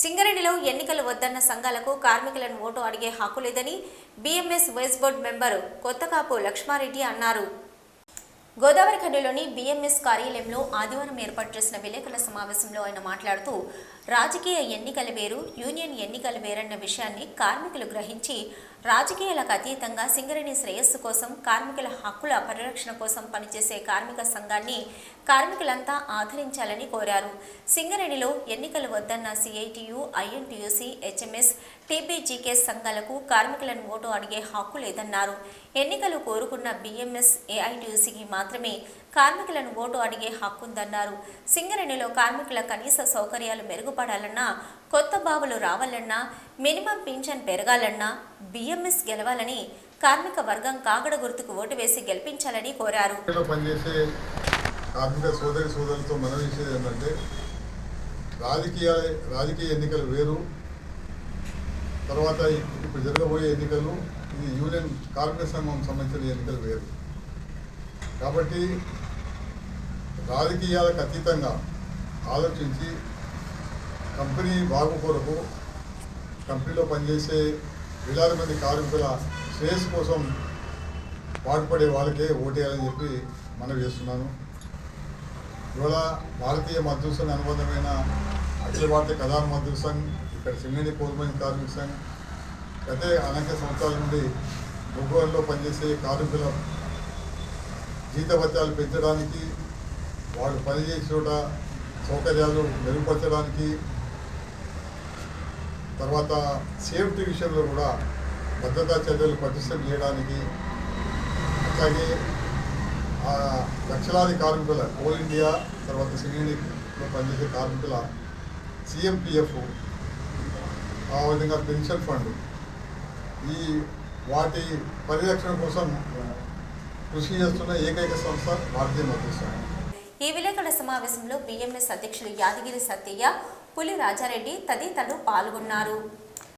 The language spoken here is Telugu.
సింగరేణిలో ఎన్నికలు వద్దన్న సంఘాలకు కార్మికులను ఓటు అడిగే హక్కు లేదని BMS vice board member Kothakapu Lakshmareddy అన్నారు. గోదావరి ఖండలోని బీఎంఎస్ కార్యాలయంలో ఆదివారం ఏర్పాటు చేసిన విలేకరుల సమావేశంలో ఆయన మాట్లాడుతూ రాజకీయ ఎన్నికల వేరు యూనియన్ ఎన్నికల వేరన్న విషయాన్ని కార్మికులు గ్రహించి రాజకీయాలకు అతీతంగా సింగరేణి శ్రేయస్సు కోసం కార్మికుల హక్కుల పరిరక్షణ కోసం పనిచేసే కార్మిక సంఘాన్ని కార్మికులంతా ఆదరించాలని కోరారు. సింగరేణిలో ఎన్నికలు వద్దన్న సిఐటియు ఐఎన్టీయూసీ హెచ్ఎంఎస్ టీపీజీకే సంఘాలకు కార్మికులను ఓటు అడిగే హక్కు లేదన్నారు. ఎన్నికలు కోరుకున్న బీఎంఎస్ ఏఐటీయూసీకి మాత్రమే. కార్మికులను ఓటు అడిగే హక్కుందన్నారు. సింగరేణిలో కార్మికుల కనీస సౌకర్యాలు మెరుగుపడాలన్నా కొత్త బావులు రావాలన్నా మినిమం పింఛన్ పెరగాలన్నా బిఎంఎస్ గెలవాలని కార్మిక వర్గం కాగడ గుర్తుకు ఓటు వేసి గెలిపించాలని కోరారు. కార్మిక సోదరి సోదరులతో మనం చేసేది ఏంటంటే రాజకీయ రాజకీయ ఎన్నికలు వేరు. తర్వాత ఇప్పుడు జరగబోయే ఎన్నికలు ఇది యూనియన్ కార్మిక సంఘం సంబంధించిన ఎన్నికలు వేరు. కాబట్టి రాజకీయాలకు అతీతంగా ఆలోచించి కంపెనీ బాగు కొరకు కంపెనీలో పనిచేసే వేలాది మంది కార్మికుల శ్రేయస్సు కోసం పాటుపడే వాళ్ళకే ఓటేయాలని చెప్పి మనం చేస్తున్నాను. ఇవాళ భారతీయ మద్దతు సంఘ్ అనుబంధమైన అఖిల భారతీయ కథా మద్దతు సంఘ్ ఇక్కడ సింగని కోల్మన్ కార్మిక సంఘ్ అయితే అనేక సంవత్సరాల నుండి ముగ్గురులో పనిచేసే కార్మికుల జీతభత్యాలు పెంచడానికి వాళ్ళు పనిచేసే చోట సౌకర్యాలు మెరుగుపరచడానికి తర్వాత సేఫ్టీ విషయంలో కూడా భద్రతా చర్యలు పటిష్టం చేయడానికి అట్లాగే లక్షలాది కార్మికుల కోల్ ఇండియా తర్వాత సింగనీలో పనిచేసే కార్మికుల సిఎంపిఎఫ్ ఆ విధంగా పెన్షన్ ఫండ్ ఈ వాటి పరిరక్షణ కోసం కృషి చేస్తున్న ఏకైక సంస్థ భారతీయ మద్దతు సంఘం ఈ విలేకరుల సమావేశంలో బీఎంఎస్ అధ్యక్షులు యాదగిరి సత్యయ్య పులి రాజారెడ్డి తదితరులు పాల్గొన్నారు.